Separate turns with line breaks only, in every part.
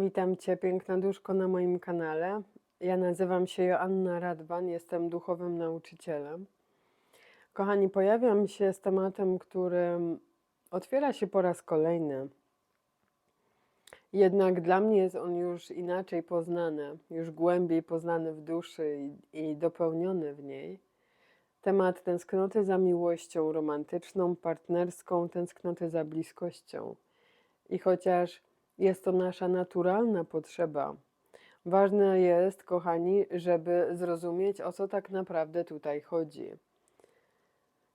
Witam Cię, piękna duszko, na moim kanale. Ja nazywam się Joanna Radwan, jestem duchowym nauczycielem. Kochani, pojawiam się z tematem, który otwiera się po raz kolejny. Jednak dla mnie jest on już inaczej poznany, już głębiej poznany w duszy i, i dopełniony w niej. Temat tęsknoty za miłością romantyczną, partnerską, tęsknoty za bliskością. I chociaż jest to nasza naturalna potrzeba, ważne jest, kochani, żeby zrozumieć, o co tak naprawdę tutaj chodzi.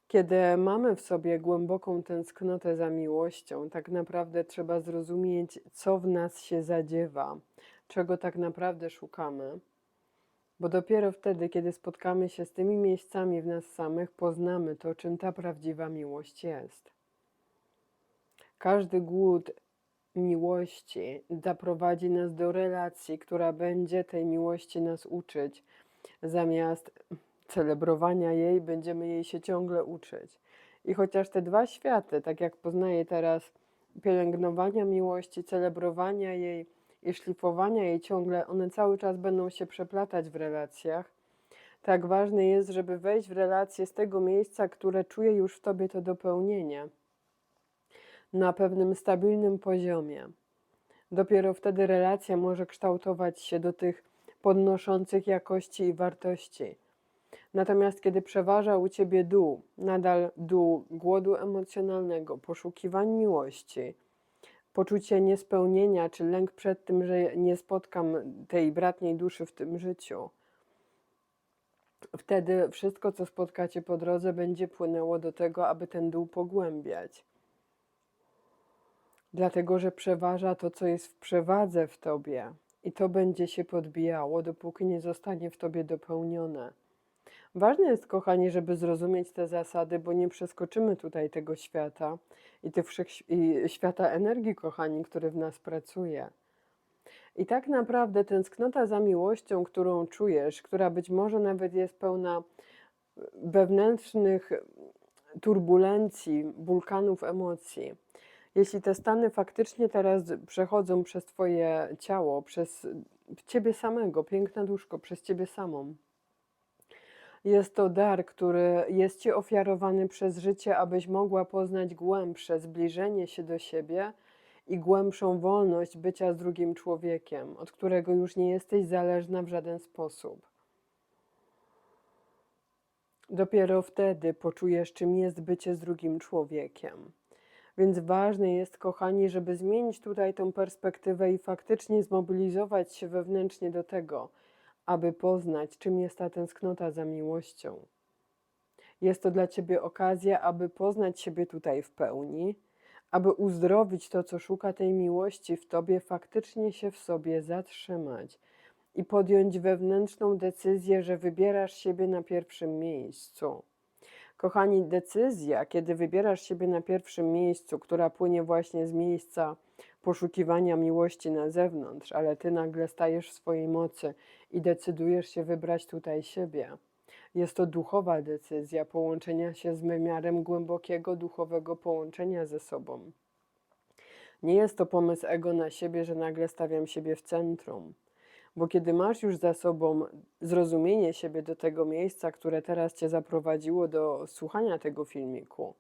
Kiedy mamy w sobie głęboką tęsknotę za miłością, tak naprawdę trzeba zrozumieć, co w nas się zadziewa, czego tak naprawdę szukamy. Bo dopiero wtedy, kiedy spotkamy się z tymi miejscami w nas samych, poznamy to, czym ta prawdziwa miłość jest. Każdy głód miłości zaprowadzi nas do relacji, która będzie tej miłości nas uczyć, zamiast celebrowania jej, będziemy jej się ciągle uczyć. I chociaż te dwa światy, tak jak poznaję teraz, pielęgnowania miłości, celebrowania jej i szlifowania jej ciągle, one cały czas będą się przeplatać w relacjach. Tak ważne jest, żeby wejść w relację z tego miejsca, które czuje już w tobie to dopełnienie na pewnym stabilnym poziomie. Dopiero wtedy relacja może kształtować się do tych podnoszących jakości i wartości. Natomiast kiedy przeważa u ciebie dół, nadal dół głodu emocjonalnego, poszukiwań miłości, poczucie niespełnienia czy lęk przed tym, że nie spotkam tej bratniej duszy w tym życiu, wtedy wszystko, co spotkacie po drodze, będzie płynęło do tego, aby ten dół pogłębiać dlatego że przeważa to, co jest w przewadze w tobie, i to będzie się podbijało, dopóki nie zostanie w tobie dopełnione. Ważne jest, kochani, żeby zrozumieć te zasady, bo nie przeskoczymy tutaj tego świata i, tych i świata energii, kochani, który w nas pracuje. I tak naprawdę tęsknota za miłością, którą czujesz, która być może nawet jest pełna wewnętrznych turbulencji, wulkanów emocji, jeśli te stany faktycznie teraz przechodzą przez Twoje ciało, przez Ciebie samego, piękne duszko, przez Ciebie samą, jest to dar, który jest Ci ofiarowany przez życie, abyś mogła poznać głębsze zbliżenie się do siebie i głębszą wolność bycia z drugim człowiekiem, od którego już nie jesteś zależna w żaden sposób. Dopiero wtedy poczujesz, czym jest bycie z drugim człowiekiem. Więc ważne jest, kochani, żeby zmienić tutaj tą perspektywę i faktycznie zmobilizować się wewnętrznie do tego, aby poznać, czym jest ta tęsknota za miłością. Jest to dla Ciebie okazja, aby poznać siebie tutaj w pełni, aby uzdrowić to, co szuka tej miłości w Tobie, faktycznie się w sobie zatrzymać i podjąć wewnętrzną decyzję, że wybierasz siebie na pierwszym miejscu Kochani, decyzja, kiedy wybierasz siebie na pierwszym miejscu, która płynie właśnie z miejsca poszukiwania miłości na zewnątrz, ale ty nagle stajesz w swojej mocy i decydujesz się wybrać tutaj siebie. Jest to duchowa decyzja połączenia się z wymiarem głębokiego duchowego połączenia ze sobą. Nie jest to pomysł ego na siebie, że nagle stawiam siebie w centrum. Bo kiedy masz już za sobą zrozumienie siebie do tego miejsca, które teraz cię zaprowadziło do słuchania tego filmiku,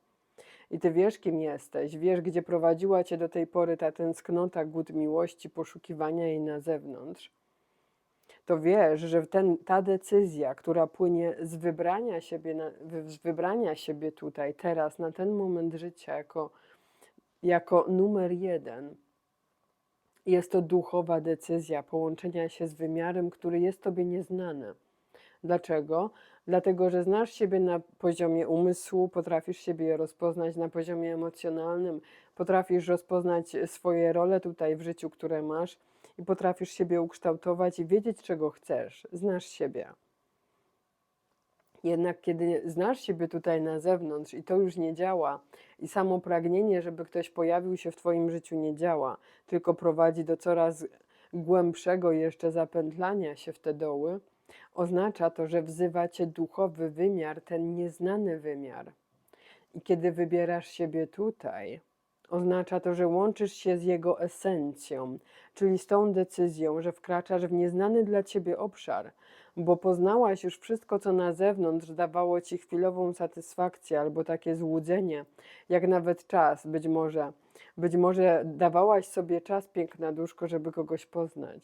i ty wiesz, kim jesteś, wiesz, gdzie prowadziła cię do tej pory ta tęsknota, głód miłości, poszukiwania jej na zewnątrz, to wiesz, że ten, ta decyzja, która płynie z wybrania siebie, na, z wybrania siebie tutaj, teraz, na ten moment życia, jako, jako numer jeden, jest to duchowa decyzja połączenia się z wymiarem, który jest Tobie nieznany. Dlaczego? Dlatego, że znasz siebie na poziomie umysłu, potrafisz siebie rozpoznać na poziomie emocjonalnym, potrafisz rozpoznać swoje role tutaj w życiu, które masz i potrafisz siebie ukształtować i wiedzieć, czego chcesz. Znasz siebie. Jednak kiedy znasz siebie tutaj na zewnątrz i to już nie działa, i samo pragnienie, żeby ktoś pojawił się w Twoim życiu, nie działa, tylko prowadzi do coraz głębszego jeszcze zapętlania się w te doły, oznacza to, że wzywa Cię duchowy wymiar, ten nieznany wymiar. I kiedy wybierasz siebie tutaj, Oznacza to, że łączysz się z jego esencją, czyli z tą decyzją, że wkraczasz w nieznany dla ciebie obszar, bo poznałaś już wszystko, co na zewnątrz dawało ci chwilową satysfakcję albo takie złudzenie, jak nawet czas, być może. Być może dawałaś sobie czas, piękna duszko, żeby kogoś poznać.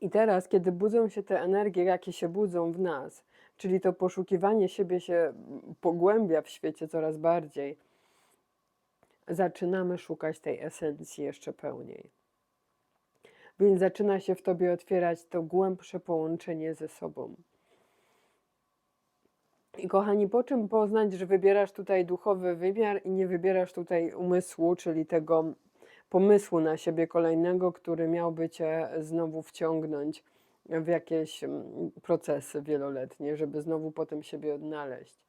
I teraz, kiedy budzą się te energie, jakie się budzą w nas, czyli to poszukiwanie siebie się pogłębia w świecie coraz bardziej, zaczynamy szukać tej esencji jeszcze pełniej. Więc zaczyna się w tobie otwierać to głębsze połączenie ze sobą. I kochani, po czym poznać, że wybierasz tutaj duchowy wymiar i nie wybierasz tutaj umysłu, czyli tego pomysłu na siebie kolejnego, który miałby cię znowu wciągnąć w jakieś mm, procesy wieloletnie, żeby znowu potem siebie odnaleźć.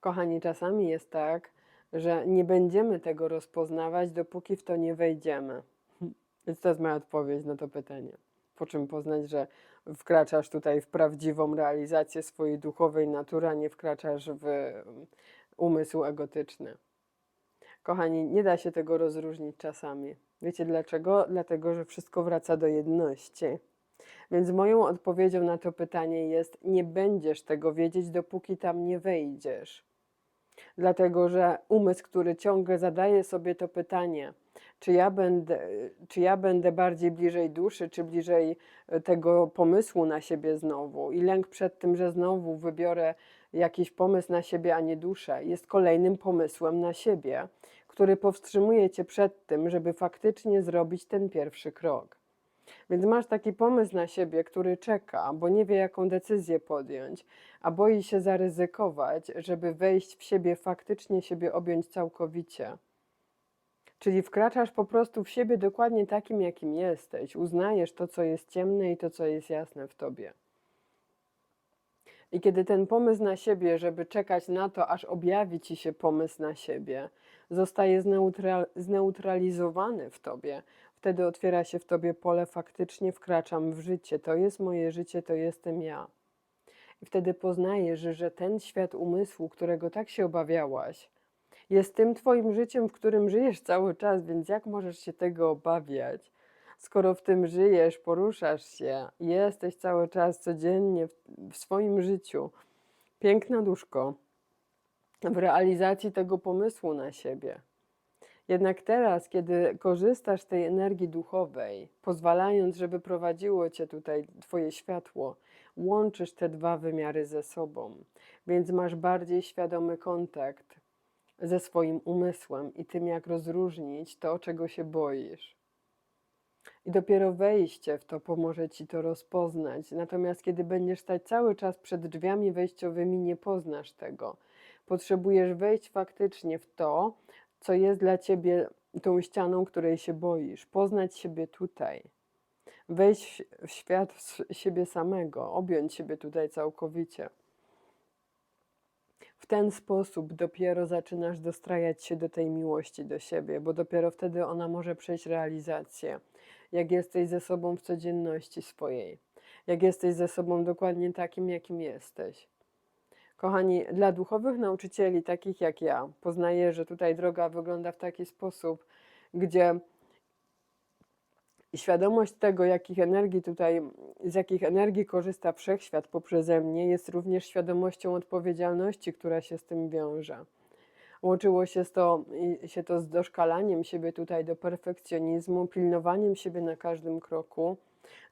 Kochani, czasami jest tak, że nie będziemy tego rozpoznawać, dopóki w to nie wejdziemy. Więc to jest moja odpowiedź na to pytanie. Po czym poznać, że wkraczasz tutaj w prawdziwą realizację swojej duchowej natury, a nie wkraczasz w mm, umysł egotyczny. Kochani, nie da się tego rozróżnić czasami. Wiecie dlaczego? Dlatego, że wszystko wraca do jedności. Więc moją odpowiedzią na to pytanie jest: nie będziesz tego wiedzieć, dopóki tam nie wejdziesz. Dlatego, że umysł, który ciągle zadaje sobie to pytanie, czy ja będę, czy ja będę bardziej bliżej duszy, czy bliżej e, tego pomysłu na siebie znowu, i lęk przed tym, że znowu wybiorę jakiś pomysł na siebie, a nie duszę, jest kolejnym pomysłem na siebie, który powstrzymuje cię przed tym, żeby faktycznie zrobić ten pierwszy krok. Więc masz taki pomysł na siebie, który czeka, bo nie wie, jaką decyzję podjąć, a boi się zaryzykować, żeby wejść w siebie, faktycznie siebie objąć całkowicie. Czyli wkraczasz po prostu w siebie dokładnie takim, jakim jesteś. Uznajesz to, co jest ciemne i to, co jest jasne w tobie. I kiedy ten pomysł na siebie, żeby czekać na to, aż objawi ci się pomysł na siebie, zostaje zneutra- zneutralizowany w tobie, wtedy otwiera się w tobie pole, faktycznie wkraczam w życie. To jest moje życie, to jestem ja. I wtedy poznajesz, że ten świat umysłu, którego tak się obawiałaś, jest tym twoim życiem, w którym żyjesz cały czas, więc jak możesz się tego obawiać? Skoro w tym żyjesz, poruszasz się, jesteś cały czas codziennie w, w swoim życiu, piękna duszko, w realizacji tego pomysłu na siebie. Jednak teraz, kiedy korzystasz z tej energii duchowej, pozwalając, żeby prowadziło cię tutaj Twoje światło, łączysz te dwa wymiary ze sobą, więc masz bardziej świadomy kontakt ze swoim umysłem i tym, jak rozróżnić to, czego się boisz. I dopiero wejście w to pomoże ci to rozpoznać. Natomiast kiedy będziesz stać cały czas przed drzwiami wejściowymi, nie poznasz tego. Potrzebujesz wejść faktycznie w to, co jest dla ciebie tą ścianą, której się boisz, poznać siebie tutaj, wejść w świat siebie samego, objąć siebie tutaj całkowicie. W ten sposób dopiero zaczynasz dostrajać się do tej miłości do siebie, bo dopiero wtedy ona może przejść realizację. Jak jesteś ze sobą w codzienności swojej, jak jesteś ze sobą dokładnie takim, jakim jesteś. Kochani, dla duchowych nauczycieli, takich jak ja, poznaję, że tutaj droga wygląda w taki sposób, gdzie świadomość tego, jakich energii tutaj, z jakich energii korzysta wszechświat poprzeze mnie, jest również świadomością odpowiedzialności, która się z tym wiąże. Łączyło się, to, się to z doszkalaniem siebie tutaj do perfekcjonizmu, pilnowaniem siebie na każdym kroku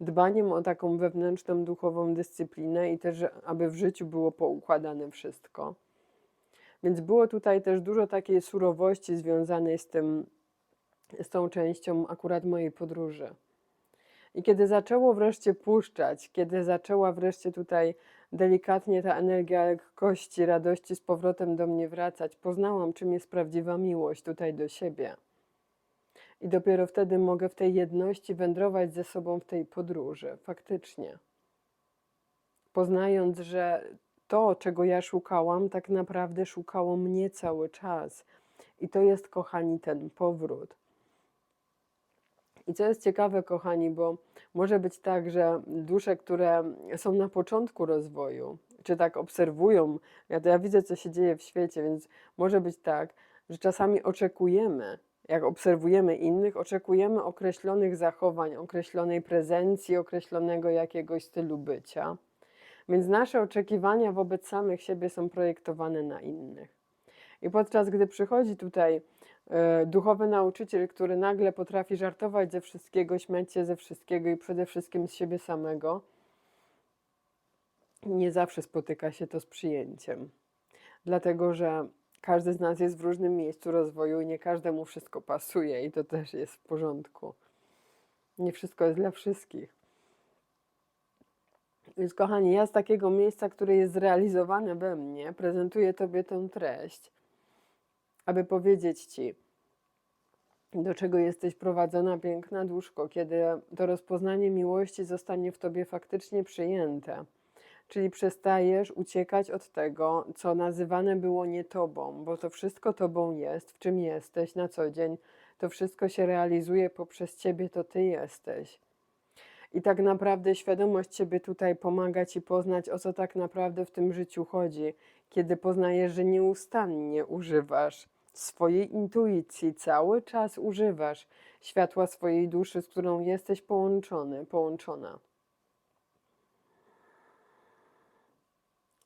dbaniem o taką wewnętrzną duchową dyscyplinę i też, aby w życiu było poukładane wszystko. Więc było tutaj też dużo takiej surowości związanej z tym, z tą częścią akurat mojej podróży. I kiedy zaczęło wreszcie puszczać, kiedy zaczęła wreszcie tutaj delikatnie ta energia lekkości, radości z powrotem do mnie wracać, poznałam, czym jest prawdziwa miłość tutaj do siebie. I dopiero wtedy mogę w tej jedności wędrować ze sobą w tej podróży, faktycznie. Poznając, że to, czego ja szukałam, tak naprawdę szukało mnie cały czas. I to jest, kochani, ten powrót. I co jest ciekawe, kochani, bo może być tak, że dusze, które są na początku rozwoju, czy tak obserwują. Ja, ja widzę, co się dzieje w świecie, więc może być tak, że czasami oczekujemy, jak obserwujemy innych, oczekujemy określonych zachowań, określonej prezencji, określonego jakiegoś stylu bycia. Więc nasze oczekiwania wobec samych siebie są projektowane na innych. I podczas gdy przychodzi tutaj e, duchowy nauczyciel, który nagle potrafi żartować ze wszystkiego, śmiać się ze wszystkiego i przede wszystkim z siebie samego, nie zawsze spotyka się to z przyjęciem. Dlatego, że każdy z nas jest w różnym miejscu rozwoju i nie każdemu wszystko pasuje, i to też jest w porządku. Nie wszystko jest dla wszystkich. Więc, kochani, ja z takiego miejsca, które jest zrealizowane we mnie, prezentuję Tobie tę treść, aby powiedzieć Ci, do czego jesteś prowadzona, piękna duszko, kiedy to rozpoznanie miłości zostanie w Tobie faktycznie przyjęte. Czyli przestajesz uciekać od tego, co nazywane było nie Tobą, bo to wszystko Tobą jest, w czym jesteś na co dzień, to wszystko się realizuje poprzez Ciebie, to Ty jesteś. I tak naprawdę świadomość Ciebie tutaj pomaga Ci poznać, o co tak naprawdę w tym życiu chodzi, kiedy poznajesz, że nieustannie używasz swojej intuicji, cały czas używasz światła swojej duszy, z którą jesteś połączony, połączona.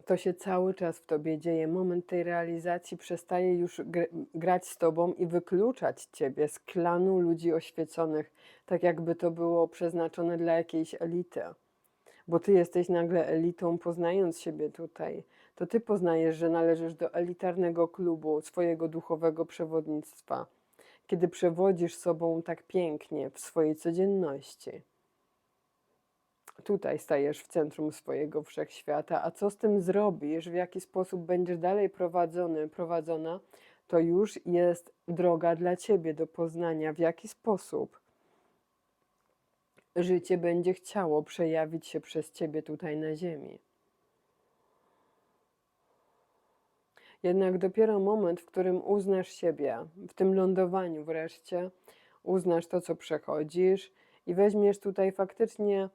To się cały czas w tobie dzieje. Moment tej realizacji przestaje już gr grać z tobą i wykluczać ciebie z klanu ludzi oświeconych, tak jakby to było przeznaczone dla jakiejś elity. Bo ty jesteś nagle elitą, poznając siebie tutaj. To ty poznajesz, że należysz do elitarnego klubu swojego duchowego przewodnictwa, kiedy przewodzisz sobą tak pięknie w swojej codzienności tutaj stajesz w centrum swojego wszechświata, a co z tym zrobisz, w jaki sposób będziesz dalej prowadzony, prowadzona, to już jest droga dla ciebie do poznania, w jaki sposób życie będzie chciało przejawić się przez ciebie tutaj na Ziemi. Jednak dopiero moment, w którym uznasz siebie, w tym lądowaniu wreszcie, uznasz to, co przechodzisz i weźmiesz tutaj faktycznie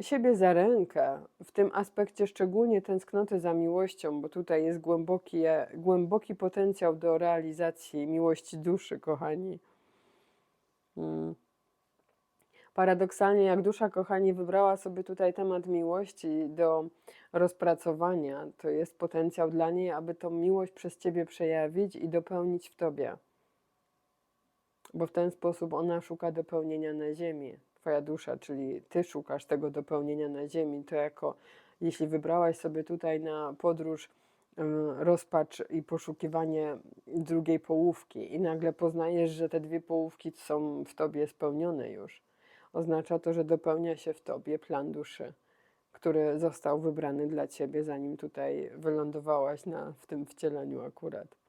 siebie za rękę, w tym aspekcie szczególnie tęsknoty za miłością, bo tutaj jest głęboki, głęboki potencjał do realizacji miłości duszy, kochani. Hmm. Paradoksalnie, jak dusza, kochani, wybrała sobie tutaj temat miłości do rozpracowania, to jest potencjał dla niej, aby tą miłość przez ciebie przejawić i dopełnić w tobie. Bo w ten sposób ona szuka dopełnienia na ziemi. Twoja dusza, czyli Ty szukasz tego dopełnienia na Ziemi, to jako jeśli wybrałaś sobie tutaj na podróż rozpacz i poszukiwanie drugiej połówki i nagle poznajesz, że te dwie połówki są w Tobie spełnione już, oznacza to, że dopełnia się w Tobie plan duszy, który został wybrany dla Ciebie, zanim tutaj wylądowałaś na, w tym wcieleniu akurat.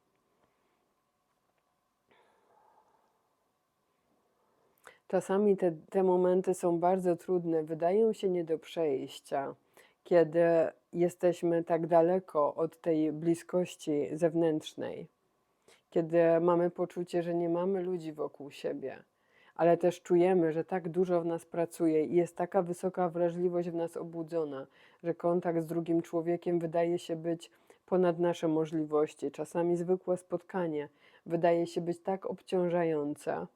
Czasami te, te momenty są bardzo trudne, wydają się nie do przejścia, kiedy jesteśmy tak daleko od tej bliskości zewnętrznej, kiedy mamy poczucie, że nie mamy ludzi wokół siebie, ale też czujemy, że tak dużo w nas pracuje i jest taka wysoka wrażliwość w nas obudzona, że kontakt z drugim człowiekiem wydaje się być ponad nasze możliwości. Czasami zwykłe spotkanie wydaje się być tak obciążające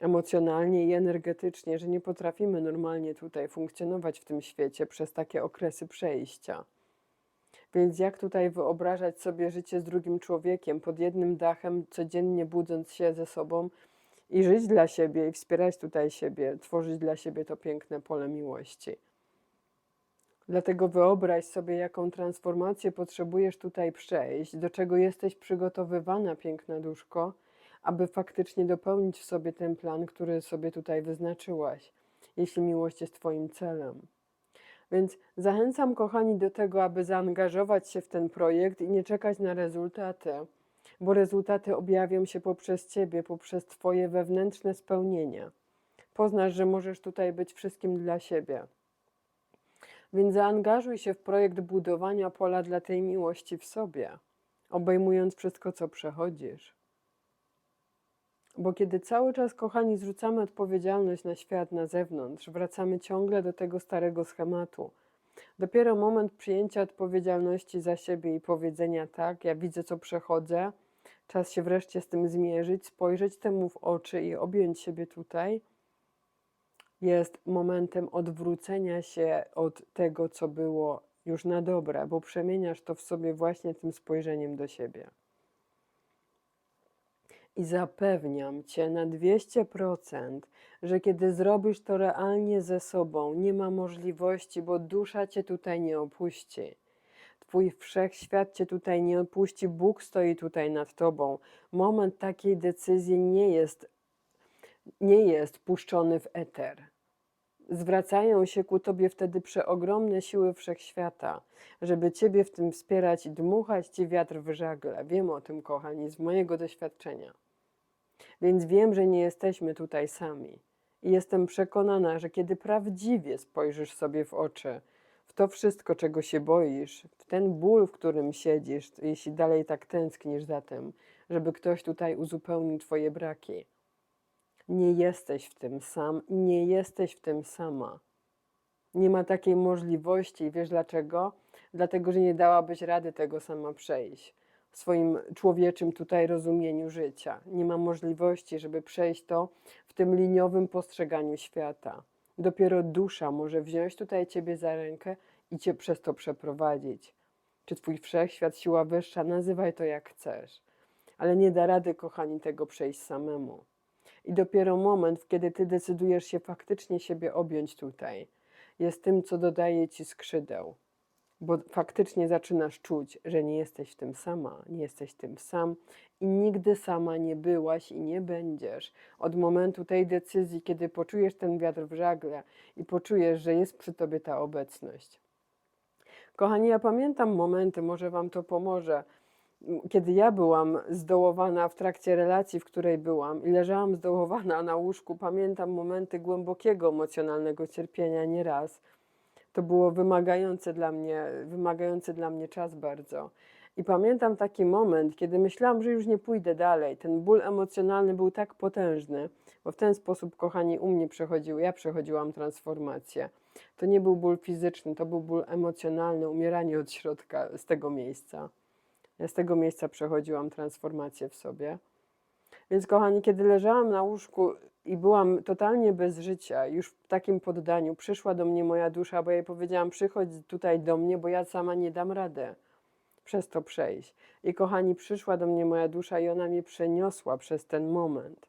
emocjonalnie i energetycznie, że nie potrafimy normalnie tutaj funkcjonować w tym świecie przez takie okresy przejścia. Więc jak tutaj wyobrażać sobie życie z drugim człowiekiem pod jednym dachem, codziennie budząc się ze sobą i żyć dla siebie i wspierać tutaj siebie, tworzyć dla siebie to piękne pole miłości. Dlatego wyobraź sobie, jaką transformację potrzebujesz tutaj przejść, do czego jesteś przygotowywana, piękna duszko, aby faktycznie dopełnić w sobie ten plan, który sobie tutaj wyznaczyłaś, jeśli miłość jest Twoim celem. Więc zachęcam, kochani, do tego, aby zaangażować się w ten projekt i nie czekać na rezultaty, bo rezultaty objawią się poprzez Ciebie, poprzez Twoje wewnętrzne spełnienie. Poznasz, że możesz tutaj być wszystkim dla siebie. Więc zaangażuj się w projekt budowania pola dla tej miłości w sobie, obejmując wszystko, co przechodzisz. Bo kiedy cały czas, kochani, zrzucamy odpowiedzialność na świat na zewnątrz, wracamy ciągle do tego starego schematu. Dopiero moment przyjęcia odpowiedzialności za siebie i powiedzenia tak, ja widzę, co przechodzę, czas się wreszcie z tym zmierzyć, spojrzeć temu w oczy i objąć siebie tutaj, jest momentem odwrócenia się od tego, co było już na dobre, bo przemieniasz to w sobie właśnie tym spojrzeniem do siebie. I zapewniam cię na 200%, że kiedy zrobisz to realnie ze sobą, nie ma możliwości, bo dusza cię tutaj nie opuści. Twój wszechświat cię tutaj nie opuści, Bóg stoi tutaj nad tobą. Moment takiej decyzji nie jest, nie jest puszczony w eter. Zwracają się ku tobie wtedy przeogromne siły wszechświata, żeby ciebie w tym wspierać i dmuchać ci wiatr w żagle. Wiem o tym, kochani, z mojego doświadczenia. Więc wiem, że nie jesteśmy tutaj sami. I jestem przekonana, że kiedy prawdziwie spojrzysz sobie w oczy, w to wszystko, czego się boisz, w ten ból, w którym siedzisz, jeśli dalej tak tęsknisz za tym, żeby ktoś tutaj uzupełnił Twoje braki, nie jesteś w tym sam nie jesteś w tym sama. Nie ma takiej możliwości. Wiesz dlaczego? Dlatego, że nie dałabyś rady tego sama przejść w swoim człowieczym tutaj rozumieniu życia. Nie ma możliwości, żeby przejść to w tym liniowym postrzeganiu świata. Dopiero dusza może wziąć tutaj ciebie za rękę i cię przez to przeprowadzić. Czy twój wszechświat, siła wyższa, nazywaj to jak chcesz. Ale nie da rady, kochani, tego przejść samemu. I dopiero moment, kiedy ty decydujesz się faktycznie siebie objąć tutaj, jest tym, co dodaje ci skrzydeł. Bo faktycznie zaczynasz czuć, że nie jesteś w tym sama, nie jesteś tym sam i nigdy sama nie byłaś i nie będziesz. Od momentu tej decyzji, kiedy poczujesz ten wiatr w żagle i poczujesz, że jest przy tobie ta obecność. Kochani, ja pamiętam momenty, może Wam to pomoże, kiedy ja byłam zdołowana w trakcie relacji, w której byłam i leżałam zdołowana na łóżku, pamiętam momenty głębokiego emocjonalnego cierpienia nieraz. To było wymagające dla mnie, wymagający dla mnie czas bardzo. I pamiętam taki moment, kiedy myślałam, że już nie pójdę dalej. Ten ból emocjonalny był tak potężny, bo w ten sposób, kochani, u mnie przechodził, ja przechodziłam transformację. To nie był ból fizyczny, to był ból emocjonalny, umieranie od środka z tego miejsca. Ja z tego miejsca przechodziłam transformację w sobie. Więc, kochani, kiedy leżałam na łóżku i byłam totalnie bez życia, już w takim poddaniu, przyszła do mnie moja dusza, bo ja jej powiedziałam: przychodź tutaj do mnie, bo ja sama nie dam rady przez to przejść. I, kochani, przyszła do mnie moja dusza i ona mnie przeniosła przez ten moment.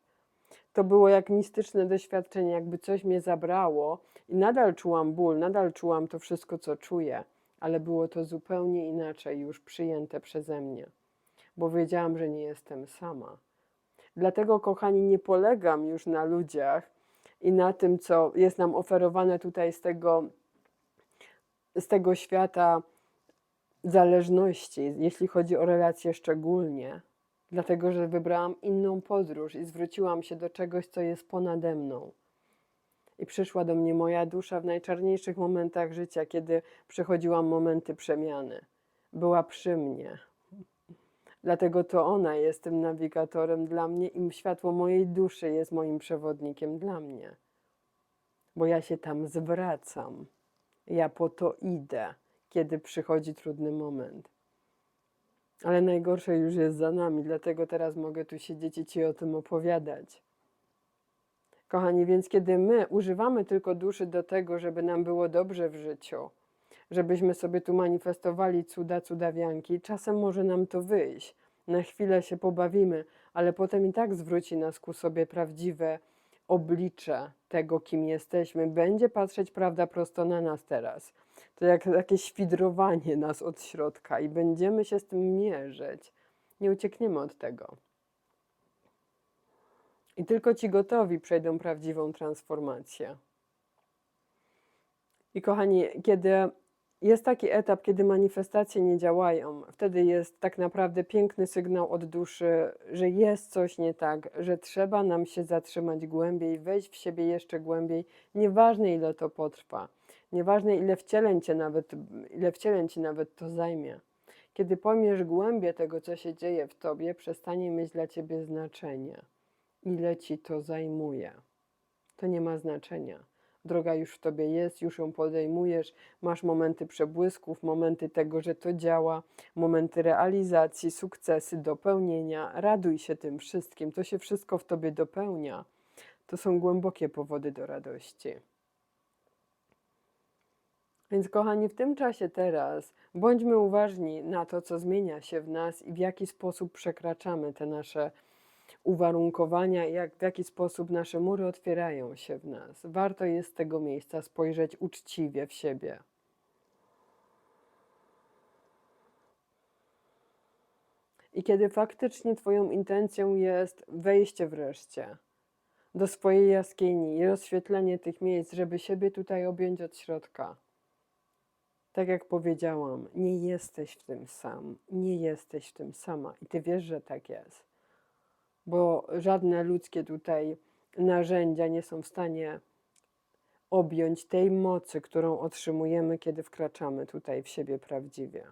To było jak mistyczne doświadczenie, jakby coś mnie zabrało i nadal czułam ból, nadal czułam to wszystko, co czuję ale było to zupełnie inaczej już przyjęte przeze mnie, bo wiedziałam, że nie jestem sama. Dlatego, kochani, nie polegam już na ludziach i na tym, co jest nam oferowane tutaj z tego, z tego świata zależności, jeśli chodzi o relacje szczególnie, dlatego że wybrałam inną podróż i zwróciłam się do czegoś, co jest ponade mną i przyszła do mnie moja dusza w najczarniejszych momentach życia, kiedy przechodziłam momenty przemiany. Była przy mnie. Dlatego to ona jest tym nawigatorem dla mnie i światło mojej duszy jest moim przewodnikiem dla mnie. Bo ja się tam zwracam. Ja po to idę, kiedy przychodzi trudny moment. Ale najgorsze już jest za nami, dlatego teraz mogę tu siedzieć i Ci o tym opowiadać. Kochani, więc kiedy my używamy tylko duszy do tego, żeby nam było dobrze w życiu, żebyśmy sobie tu manifestowali cuda, cudawianki, czasem może nam to wyjść. Na chwilę się pobawimy, ale potem i tak zwróci nas ku sobie prawdziwe oblicze tego, kim jesteśmy. Będzie patrzeć prawda prosto na nas teraz. To jak takie świdrowanie nas od środka i będziemy się z tym mierzyć. Nie uciekniemy od tego. I tylko ci gotowi przejdą prawdziwą transformację. I kochani, kiedy jest taki etap, kiedy manifestacje nie działają, wtedy jest tak naprawdę piękny sygnał od duszy, że jest coś nie tak, że trzeba nam się zatrzymać głębiej, wejść w siebie jeszcze głębiej, nieważne ile to potrwa, nieważne ile wcieleń cię nawet, ile wcieleń ci nawet to zajmie. Kiedy pojmiesz głębię tego, co się dzieje w tobie, przestanie mieć dla ciebie znaczenie ile ci to zajmuje. To nie ma znaczenia. Droga już w tobie jest, już ją podejmujesz, masz momenty przebłysków, momenty tego, że to działa, momenty realizacji, sukcesy, dopełnienia. Raduj się tym wszystkim, to się wszystko w tobie dopełnia. To są głębokie powody do radości. Więc, kochani, w tym czasie teraz bądźmy uważni na to, co zmienia się w nas i w jaki sposób przekraczamy te nasze uwarunkowania, jak, w jaki sposób nasze mury otwierają się w nas. Warto jest z tego miejsca spojrzeć uczciwie w siebie. I kiedy faktycznie Twoją intencją jest wejście wreszcie do swojej jaskini i rozświetlenie tych miejsc, żeby siebie tutaj objąć od środka. Tak jak powiedziałam, nie jesteś w tym sam, nie jesteś w tym sama i Ty wiesz, że tak jest bo żadne ludzkie tutaj narzędzia nie są w stanie objąć tej mocy, którą otrzymujemy, kiedy wkraczamy tutaj w siebie prawdziwie.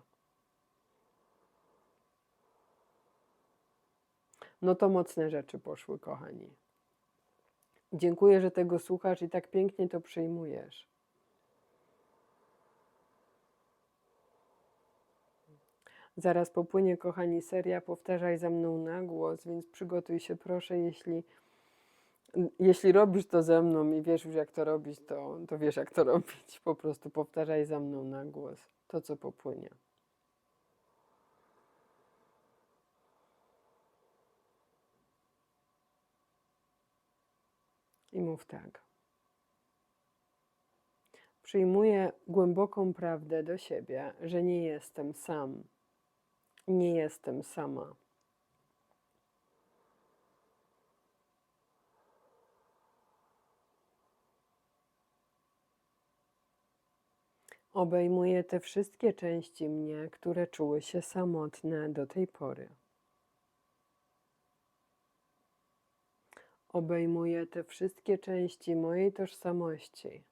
No to mocne rzeczy poszły, kochani. Dziękuję, że tego słuchasz i tak pięknie to przyjmujesz. Zaraz popłynie, kochani, seria Powtarzaj za mną na głos, więc przygotuj się proszę, jeśli, jeśli robisz to ze mną i wiesz już jak to robić, to, to wiesz jak to robić. Po prostu powtarzaj za mną na głos to, co popłynie. I mów tak. Przyjmuję głęboką prawdę do siebie, że nie jestem sam nie jestem sama. Obejmuję te wszystkie części mnie, które czuły się samotne do tej pory. Obejmuję te wszystkie części mojej tożsamości,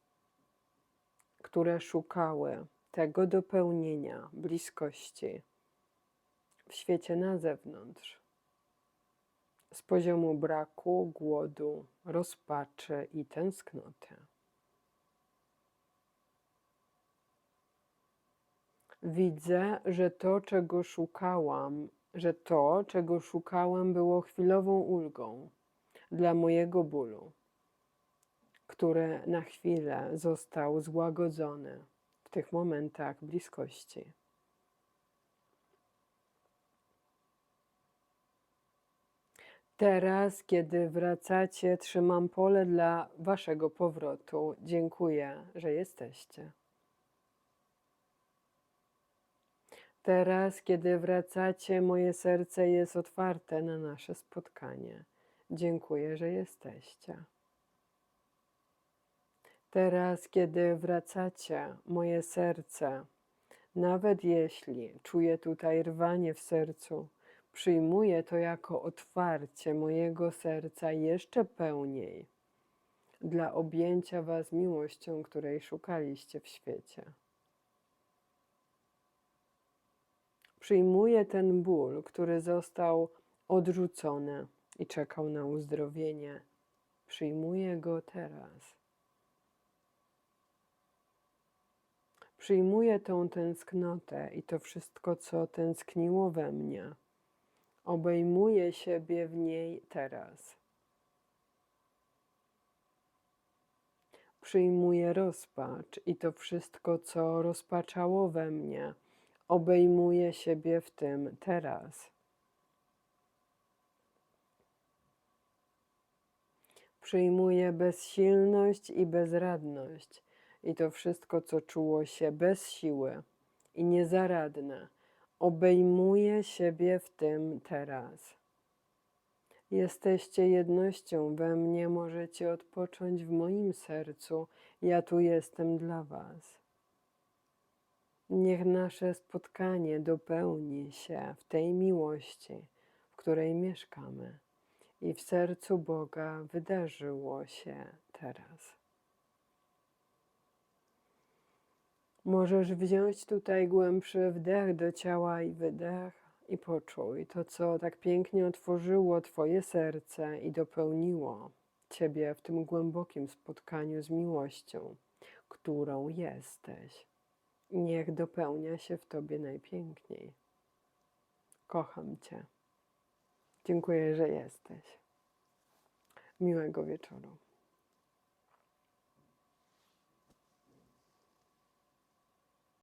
które szukały tego dopełnienia, bliskości w świecie na zewnątrz. Z poziomu braku, głodu, rozpaczy i tęsknoty. Widzę, że to, czego szukałam, że to, czego szukałam, było chwilową ulgą dla mojego bólu, który na chwilę został złagodzony w tych momentach bliskości. Teraz, kiedy wracacie, trzymam pole dla Waszego powrotu. Dziękuję, że jesteście. Teraz, kiedy wracacie, moje serce jest otwarte na nasze spotkanie. Dziękuję, że jesteście. Teraz, kiedy wracacie, moje serce, nawet jeśli czuję tutaj rwanie w sercu, Przyjmuję to jako otwarcie mojego serca jeszcze pełniej dla objęcia Was miłością, której szukaliście w świecie. Przyjmuję ten ból, który został odrzucony i czekał na uzdrowienie. Przyjmuję go teraz. Przyjmuję tą tęsknotę i to wszystko, co tęskniło we mnie obejmuje siebie w niej teraz. Przyjmuję rozpacz i to wszystko, co rozpaczało we mnie, obejmuje siebie w tym teraz. Przyjmuję bezsilność i bezradność i to wszystko, co czuło się bez siły i niezaradne obejmuje siebie w tym teraz. Jesteście jednością we mnie, możecie odpocząć w moim sercu. Ja tu jestem dla Was. Niech nasze spotkanie dopełni się w tej miłości, w której mieszkamy, i w sercu Boga wydarzyło się teraz. Możesz wziąć tutaj głębszy wdech do ciała i wydech i poczuj to, co tak pięknie otworzyło Twoje serce i dopełniło Ciebie w tym głębokim spotkaniu z miłością, którą jesteś. Niech dopełnia się w Tobie najpiękniej. Kocham Cię. Dziękuję, że jesteś. Miłego wieczoru.